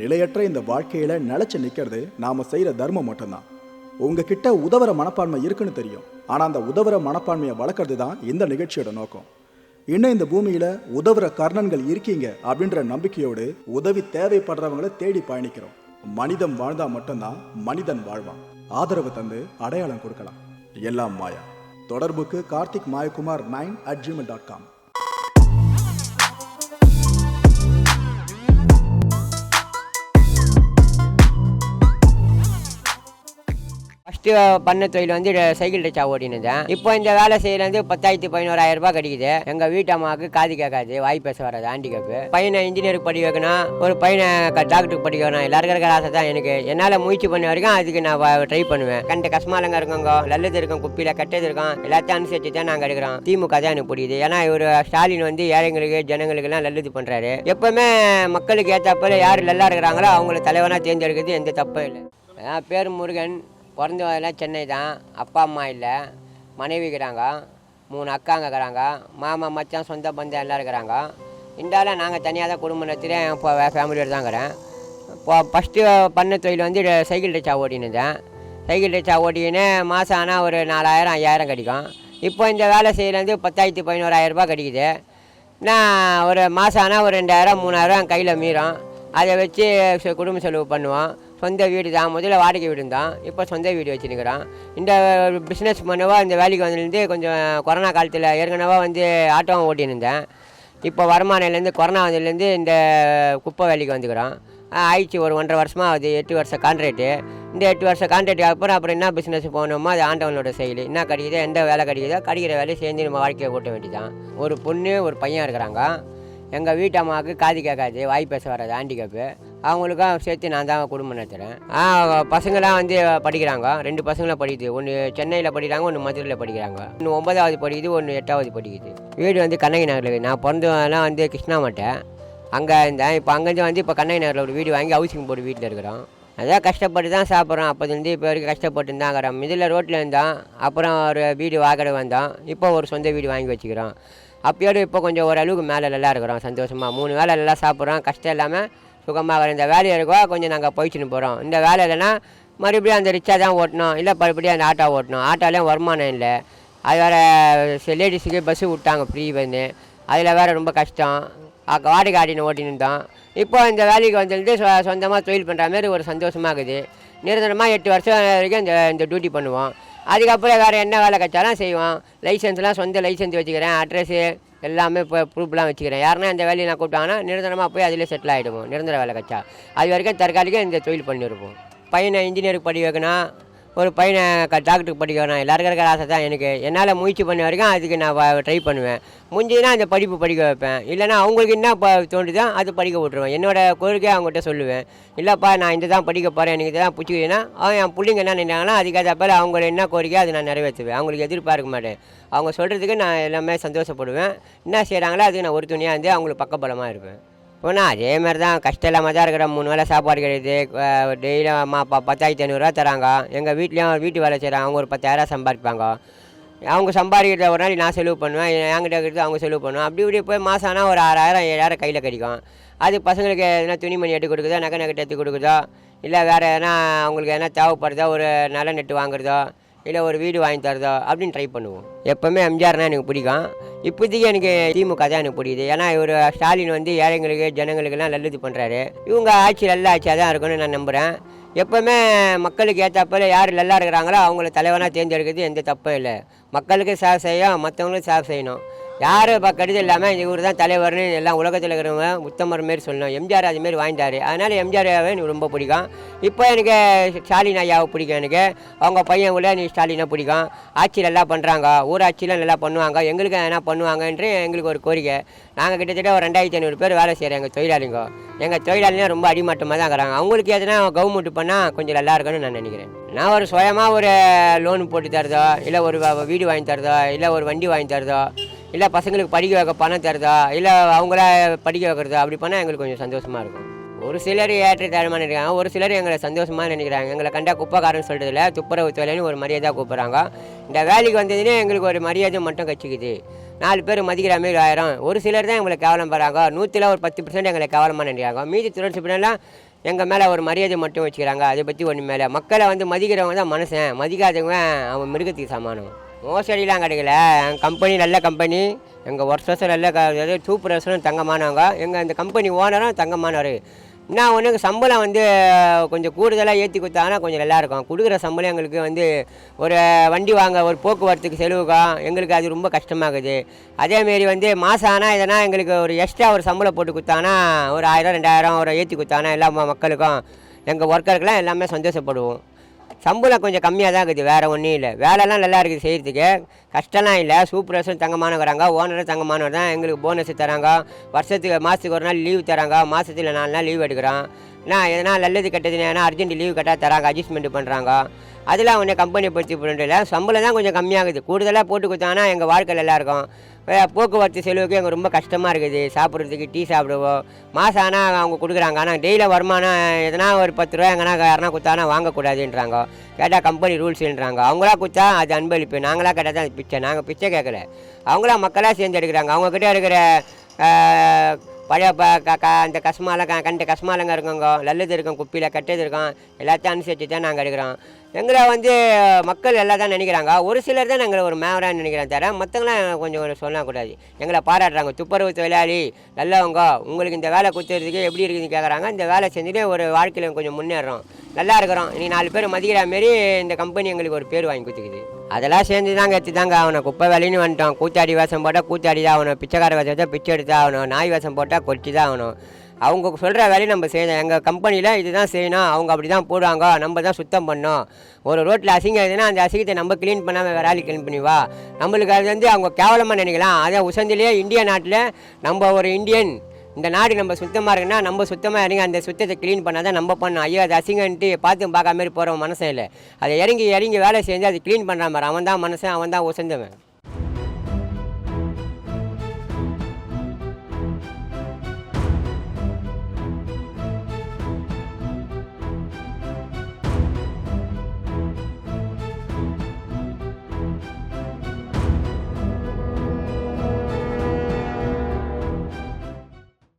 நிலையற்ற இந்த வாழ்க்கையில் நிலச்சி நிற்கிறது நாம செய்கிற தர்மம் மட்டும்தான். உங்ககிட்ட உதவுற மனப்பான்மை இருக்குன்னு தெரியும். ஆனால் அந்த உதவுற மனப்பான்மையை வளர்க்கறது தான் இந்த நிகழ்ச்சியோட நோக்கம். இன்னும் இந்த பூமியில் உதவுற கர்ணன்கள் இருக்கீங்க அப்படின்ற நம்பிக்கையோடு உதவி தேவைப்படுறவங்கள தேடி பயணிக்கிறோம். மனிதம் வாழ்ந்தால் மட்டும்தான் மனிதன் வாழ்வான். ஆதரவு தந்து அடையாளம் கொடுக்கலாம். எல்லாம் மாயா. தொடர்புக்கு Karthik Mayakumar nine at Gmail dot com first பண்ண தொழில் வந்து சைக்கிள் ரிக்ஷா ஓடினுதான் இப்போ இந்த வேலை செய்யறது பத்தாயிரத்தி பதினோராயிரம் ரூபாய் கிடைக்குது. எங்கள் வீட்டு அம்மாவுக்கு காது கேட்காது வாய் பேச வராது ஹேண்டிகேப்பு பையனை இன்ஜினியருக்கு படி வைக்கணும் ஒரு பையனை டாக்டருக்கு படிக்க வைக்கணும் எல்லாருக்கும் இருக்கிற ஆசை தான் எனக்கு. என்னால் முயற்சி பண்ண வரைக்கும் அதுக்கு நான் ட்ரை பண்ணுவேன். கண்ட கஷ்டமாலங்க இருக்கோங்க நல்லது இருக்கும் குப்பியில் கெட்டது இருக்கும் எல்லாத்தையும் அனுசரித்து தான் நாங்கள் எடுக்கிறோம். திமுக தான் எனக்கு பிடிக்குது ஏன்னா இவர் ஸ்டாலின் வந்து ஏழைங்களுக்கு ஜனங்களுக்கெல்லாம் நல்லது பண்ணுறாரு எப்பவுமே மக்களுக்கு ஏற்றாப்புல யார் நல்லா இருக்கிறாங்களோ அவங்கள தலைவனாக தேர்ந்தெடுக்கிறது எந்த தப்பும் இல்லை. என் பேர் முருகன். பிறந்தவெல்லாம் சென்னை தான். அப்பா அம்மா இல்லை. மனைவி இருக்கிறாங்க. மூணு அக்காங்க இருக்கிறாங்க. மாமா மச்சான் சொந்த பந்தம் எல்லாம் இருக்கிறாங்க. இந்தால நாங்கள் தனியாக தான் குடும்பம் நடத்துகிறேன் இப்போ ஃபேமிலியோடு தான் இருக்கிறேன். இப்போ ஃபஸ்ட்டு பண்ண தொழில் வந்து சைக்கிள் ரிக்ஷா ஓட்டினதேன் சைக்கிள் ரிக்ஷா ஓட்டிக்கின்னு மாதம் ஆனால் ஒரு நாலாயிரம் ஐயாயிரம் கிடைக்கும் இப்போ இந்த வேலை செய்கிறது பத்தாயிரத்தி பதினோராயிரரூபா கிடைக்குது நான் ஒரு மாதம் ஆனால் ஒரு ரெண்டாயிரம் மூணாயிரம் கையில் மீறும். அதை வச்சு குடும்ப செலவு பண்ணுவோம். சொந்த வீடு தான். முதல்ல வாடகை வீடு தான். இப்போ சொந்த வீடு வச்சுருக்கிறோம் இந்த பிஸ்னஸ் பண்ணவா இந்த வேலைக்கு வந்திருந்து கொஞ்சம் கொரோனா காலத்தில் ஏற்கனவே வந்து ஆட்டோவும் ஓட்டின்னு இப்போ வருமானம்லேருந்து கொரோனா வந்ததுலேருந்து இந்த குப்பை வேலைக்கு வந்துக்கிறோம் ஆயிடுச்சு. ஒரு ஒன்றரை வருஷமாக ஆகுது. எட்டு வருஷம் கான்ட்ராக்டு இந்த எட்டு வருஷம் கான்ட்ராக்ட் அப்புறம் அப்புறம் என்ன பிஸ்னஸ் போகணுமோ அது ஆண்டவனோட செயல். என்ன கிடைக்குதோ எந்த வேலை கிடைக்குதோ கிடைக்கிற வேலையை சேர்ந்து நம்ம வாழ்க்கையை ஓட்ட வேண்டியதான் ஒரு பொண்ணு ஒரு பையன் இருக்கிறாங்க. எங்கள் வீட்டு அம்மாவுக்கு காது கேட்காது வாய் பேச வராது ஹேண்டிகேப்பு அவங்களுக்கும் சேர்த்து நான் தான் குடும்பம் நடத்துகிறேன் பசங்களாம் வந்து படிக்கிறாங்க. ரெண்டு பசங்களாம் படிக்குது. ஒன்று சென்னையில் படிக்கிறாங்க ஒன்று மதுரையில் படிக்கிறாங்க. ஒன்று ஒன்பதாவது படிக்குது ஒன்று எட்டாவது படிக்குது. வீடு வந்து கண்ணகி நகரில் நான் பிறந்தவெல்லாம் வந்து கிருஷ்ணா மாட்டேன் அங்கே இருந்தேன். இப்போ அங்கேருந்து வந்து இப்போ கண்ணகி நகரில் ஒரு வீடு வாங்கி ஹவுசிங் போர்டு வீட்டில் இருக்கிறோம். அதான் கஷ்டப்பட்டு தான் சாப்பிட்றோம். அப்போதுலேருந்து இப்போ வரைக்கும் கஷ்டப்பட்டு தான் இருக்கிறோம். இதில் ரோட்டில் இருந்தோம். அப்புறம் ஒரு வீடு வாகடை வந்தோம். இப்போ ஒரு சொந்த வீடு வாங்கி வச்சுக்கிறோம். அப்பயோடு இப்போ கொஞ்சம் ஓரளவுக்கு மேலே நல்லா இருக்கிறோம். சந்தோஷமாக மூணு வேலை நல்லா சாப்பிட்றோம். கஷ்டம் இல்லாமல் சுகமாக இந்த வேலையை இருக்கோ கொஞ்சம் நாங்கள் போயிடுச்சுன்னு போகிறோம் இந்த வேலை இல்லைன்னா மறுபடியும் அந்த ரிக்ஷா தான் ஓட்டணும். இல்லை மறுபடியும் அந்த ஆட்டோ ஓட்டணும். ஆட்டோலேயும் வருமானம் இல்லை. அது வேறு லேடிஸுக்கு பஸ்ஸு விட்டாங்க ஃப்ரீ வந்து. அதில் வேறு ரொம்ப கஷ்டம். வாடகை ஆடின்னு ஓட்டின்னு இருந்தோம். இப்போ இந்த வேலைக்கு வந்துருந்து சொ சொந்தமாக தொழில் பண்ணுற மாதிரி ஒரு சந்தோஷமாக இருக்குது நிரந்தரமாக எட்டு வருஷம் வரைக்கும் இந்த இந்த டியூட்டி பண்ணுவோம். அதுக்கப்புறம் வேறு என்ன வேலை கிடைச்சாலும் செய்வோம் லைசன்ஸ்லாம் சொந்த லைசன்ஸ் வச்சுக்கிறேன். அட்ரஸு எல்லாமே இப்போ ப்ரூஃப்லாம் வச்சுக்கிறேன். யாருன்னா இந்த வேலையை நான் கூப்பிட்டாங்கன்னா நிரந்தரமாக போய் அதிலே செட்டில் ஆகிடுவோம் நிரந்தர வேலை கிடச்சா அது வரைக்கும் தற்காலிகம் இந்த தொழில் பண்ணியிருப்போம் பையனை இன்ஜினியருக்கு படி வைக்கணும் ஒரு பையனை க டாக்டருக்கு படிக்கணும் எல்லாருக்கும் இருக்கிற ஆசை தான் எனக்கு. என்னால் முயற்சி பண்ண வரைக்கும் அதுக்கு நான் ட்ரை பண்ணுவேன். முடிஞ்சதுன்னா அந்த படிப்பு படிக்க வைப்பேன். இல்லைன்னா அவங்களுக்கு என்ன ப தோண்டுதோ அது படிக்க விட்ருவேன் என்னோடய கோரிக்கையை அவங்ககிட்ட சொல்லுவேன். இல்லைப்பா நான் இந்த தான் படிக்க போகிறேன் எனக்கு இதான் தான் பிடிச்சிக்கிதுன்னா அவன் என் பிள்ளைங்க என்ன நினைக்கிறாங்கன்னா அதுக்கு பேர் அவங்களோட என்ன கோரிக்கை அதை நான் நிறைவேற்றுவேன். அவங்களுக்கு எதிர்பார்க்க மாட்டேன். அவங்க சொல்கிறதுக்கு நான் எல்லாமே சந்தோஷப்படுவேன். என்ன செய்கிறாங்களோ அதுக்கு நான் ஒரு துணியாக இருந்து அவங்களுக்கு பக்கபலமாக இருப்பேன். போனா அதே மாதிரி தான் கஷ்டம் இல்லாமல் தான் இருக்கிற மூணு வேளை சாப்பாடு கிடையாது டெய்லியும் அம்மா அப்பா பத்தாயிரத்தி ஐநூறுரூவா தராங்க. எங்கள் வீட்லேயும் வீட்டு வேலை செய்கிறாங்க அவங்க ஒரு பத்தாயிரரூவா சம்பாதிப்பாங்க. அவங்க சம்பாதிக்கிறத ஒரு நாள் நான் செலவு பண்ணுவேன். என்கிட்ட இருக்கிறது அவங்க செலவு பண்ணுவேன் அப்படி இப்படி போய் மாதம் ஆனால் ஒரு ஆறாயிரம் ஏழாயிரம் கையில் கிடைக்கும். அது பசங்களுக்கு எதனா துணிமணி எடுத்து கொடுக்குதோ நகை நகை எடுத்து கொடுக்குதோ? இல்லை வேறு எதனா அவங்களுக்கு எதனா தேவைப்படுதோ? ஒரு நல்ல நெட்டு வாங்குறதோ? இல்லை ஒரு வீடு வாங்கி தரதோ அப்படின்னு ட்ரை பண்ணுவோம். எப்போவுமே எம்ஜிஆர்னா எனக்கு பிடிக்கும். இப்போதைக்கு எனக்கு திமுக தான் எனக்கு பிடிக்குது. ஏன்னா இவர் ஸ்டாலின் வந்து ஏழைங்களுக்கு ஜனங்களுக்கெல்லாம் நல்லது பண்ணுறாரு இவங்க ஆட்சி நல்ல ஆட்சியாக தான் இருக்கும்னு நான் நம்புகிறேன் எப்போவுமே மக்களுக்கு ஏற்றாப்பில் யார் நல்லா இருக்கிறாங்களோ அவங்கள தலைவனாக தேர்ந்தெடுக்கிறது எந்த தப்பும் இல்லை. மக்களுக்கு சேவை செய்யும் மற்றவங்களும் சேவை செய்யணும். யார் இப்போ கடிதம் இல்லாமல் இவர் தான் தலைவர்னு எல்லாம் உலகத்தில் இருக்கிறவங்க உத்தமர் மாரி சொல்லணும். எம்ஜிஆர் அதுமாரி வாங்கிட்டார் அதனால் எம்ஜிஆராவே எனக்கு ரொம்ப பிடிக்கும். இப்போ எனக்கு ஸ்டாலின் ஐயாவை பிடிக்கும் எனக்கு. அவங்க பையன் கூட நீ ஸ்டாலினை பிடிக்கும். ஆட்சி நல்லா பண்ணுறாங்க ஊராட்சியில் நல்லா பண்ணுவாங்க. எங்களுக்கு என்ன பண்ணுவாங்கன்ற எங்களுக்கு ஒரு கோரிக்கை. நாங்கள் கிட்டத்தட்ட ஒரு ரெண்டாயிரத்தி ஐநூறு பேர் வேலை செய்கிறோம் எங்கள் தொழிலாளிங்க. எங்கள் தொழிலாளிங்க ரொம்ப அடிமட்டமாக தான் இருக்கிறாங்க. அவங்களுக்கு எதுனா கவர்மெண்ட் பண்ணால் கொஞ்சம் நல்லா இருக்கும்னு நான் நினைக்கிறேன். நான் ஒரு சுயமாக ஒரு லோன் போட்டு தரதோ இல்லை ஒரு வீடு வாங்கி தரதோ இல்லை ஒரு வண்டி வாங்கி தரதோ இல்லை பசங்களுக்கு படிக்க வைக்க பணம் தருதா? இல்லை அவங்கள படிக்க வைக்கிறதா? அப்படி பண்ணால் எங்களுக்கு கொஞ்சம் சந்தோஷமாக இருக்கும். ஒரு சிலர் ஏற்ற தரமாக நினைக்கிறாங்க. ஒரு சிலர் எங்களை சந்தோஷமாக நினைக்கிறாங்க. எங்களை கண்டா குப்பைக்காரன்னு சொல்கிறதுல துப்புரவு தொழில்னு ஒரு மரியாதை கூப்பிட்றாங்க. இந்த வேலைக்கு வந்ததுன்னே எங்களுக்கு ஒரு மரியாதை மட்டும் கச்சிக்குது. நாலு பேர் மதிக்கிற மாதிரி ஆயிரம். ஒரு சிலர் தான் எங்களை கேவலம் படுறாங்க நூற்றில் ஒரு பத்து பர்சன்ட் எங்களை கேவலமாக நினைக்கிறாங்க. மீதி துறை பின்னெல்லாம் எங்கள் மேலே ஒரு மரியாதை மட்டும் வச்சுக்கிறாங்க. அதை பற்றி ஒன்று மேலே மக்களை வந்து மதிக்கிறவங்க தான் மனுஷன். மதிக்காதவங்க அவன் மிருகத்துக்கு சமானம். மோசடிலாம் கிடைக்கல. கம்பெனி நல்ல கம்பெனி எங்கள் ஒர்க்கர்ஸும் நல்ல க அதாவது சூப்பர்வைசரும் தங்கமானவங்க எங்கள் இந்த கம்பெனி ஓனரும் தங்கமானவர் என்ன ஒன்று சம்பளம் வந்து கொஞ்சம் கூடுதலாக ஏற்றி கொடுத்தாங்கன்னா கொஞ்சம் நல்லாயிருக்கும் கொடுக்குற சம்பளம் எங்களுக்கு வந்து ஒரு வண்டி வாங்க ஒரு போக்குவரத்துக்கு செலவுக்கும் எங்களுக்கு அது ரொம்ப கஷ்டமாகுது. அதேமாரி வந்து மாதம் ஆனால் எதனா எங்களுக்கு ஒரு எக்ஸ்ட்ரா ஒரு சம்பளம் போட்டு கொடுத்தாங்கன்னா ஒரு ஆயிரம் ரெண்டாயிரம் ஒரு ஏற்றி கொடுத்தாங்கன்னா எல்லா மக்களுக்கும் எங்கள் ஒர்க்கருக்கெல்லாம் எல்லாமே சந்தோஷப்படுவோம். சம்பளம் கொஞ்சம் கம்மியாக தான் இருக்குது வேறு ஒன்றும் இல்லை. வேலைலாம் நல்லா இருக்குது செய்கிறதுக்கு கஷ்டம்லாம் இல்லை. சூப்பர்வைசரும் தங்கமானவராங்க ஓனரும் தங்கமானவர் தான் எங்களுக்கு போனஸ் தராங்க. வருஷத்துக்கு மாதத்துக்கு ஒரு நாள் லீவ் தராங்க. மாதத்தில் நாலு நாள் லீவ் எடுக்கிறோம் நான் எதனா நல்லது கெட்டது ஏன்னா அர்ஜென்ட் லீவ் கட்டாக தராங்க அட்ஜஸ்ட்மெண்ட் பண்ணுறாங்க அதெல்லாம் கொஞ்சம் கம்பெனி படுத்தி பண்ணுறதில்ல சம்பளம் தான் கொஞ்சம் கம்மியாகுது. கூடுதலாக போட்டு கொடுத்தாங்கன்னா எங்கள் வாழ்க்கையில் எல்லாருக்கும் போக்குவரத்து செலவுக்கு எங்கள் ரொம்ப கஷ்டமாக இருக்குது. சாப்பிட்றதுக்கு டீ சாப்பிடுவோம். மாதம் ஆனால் அவங்க கொடுக்குறாங்க. ஆனால் டெய்லியும் வருமானம் எதனா ஒரு பத்து ரூபா எங்கன்னா யாருனா கொடுத்தானா வாங்கக்கூடாதுன்றாங்க. கேட்டால் கம்பெனி ரூல்ஸ்ன்றாங்க அவங்களா கொடுத்தா அது அன்பளிப்பு. நாங்களாக கேட்டால் தான் அது பிச்சை. நாங்கள் பிச்சை கேட்கல. அவங்களா மக்களாக சேர்ந்து எடுக்கிறாங்க. அவங்கக்கிட்ட இருக்கிற பழைய ப க க அந்த கஸ்மாலம் க கண்ட கஸ்மாலங்க இருக்குங்க. நல்லது இருக்கும் குப்பியில் கெட்டது இருக்கும். எல்லாத்தையும் அனுசரித்து தான் நாங்கள் எடுக்கிறோம். எங்களை வந்து மக்கள் எல்லாம் தான் நினைக்கிறாங்க. ஒரு சிலர் தான் எங்களை ஒரு மேவரான்னு நினைக்கிறேன் தர மற்றவங்களாம் கொஞ்சம் சொல்லக்கூடாது எங்களை பாராட்டுறாங்க. துப்புரவு தொழிலாளி நல்லவங்க. உங்களுக்கு இந்த வேலை கொடுத்துறதுக்கு எப்படி இருக்குதுன்னு கேட்குறாங்க இந்த வேலை செஞ்சுட்டு ஒரு வாழ்க்கையில் கொஞ்சம் முன்னேறோம். நல்லா இருக்கிறோம். நீ நாலு பேர் மதிக்கிற மாரி இந்த கம்பெனி எங்களுக்கு ஒரு பேர் வாங்கி கொடுத்துக்குது. அதெல்லாம் சேர்ந்து தாங்க எடுத்து தாங்க அவனை குப்பை வேலைன்னு வந்துட்டான் கூத்தாடி வேஷம் போட்டால் கூத்தாடி தான் ஆகணும். பிச்சைக்கார வேஷம் தான் பிச்சை எடுத்து ஆகணும். நாய் வேஷம் போட்டால் கொட்டி தான் ஆகணும். அவங்க சொல்கிற வேலையை நம்ம செய்யணும். எங்கள் கம்பெனியில் இதுதான் செய்யணும். அவங்க அப்படி தான் போடுவாங்க. நம்ம தான் சுத்தம் பண்ணோம். ஒரு ரோட்டில் அசிங்கம் எதுனா அந்த அசிங்கத்தை நம்ம க்ளீன் பண்ணாமல் வேற ஆள் க்ளீன் பண்ணி வா. நம்மளுக்கு அது வந்து அவங்க கேவலமாக நினைக்கலாம். அதே உசந்திலேயே இந்திய நாட்டில் நம்ம ஒரு இந்தியன் இந்த நாடு நம்ம சுத்தமாக இருக்குன்னா நம்ம சுத்தமாக இறங்கி அந்த சுத்தத்தை க்ளீன் பண்ணால் தான் நம்ம பண்ணோம் ஐயோ அது அசிங்கன்ட்டு பார்த்து பார்க்காம போகிறவன் மனசே இல்லை. அதை இறங்கி இறங்கி வேலை செஞ்சு அதை க்ளீன் பண்ணுற மாதிரி அவன் தான் மனசன் அவன் தான் உசந்தவன்.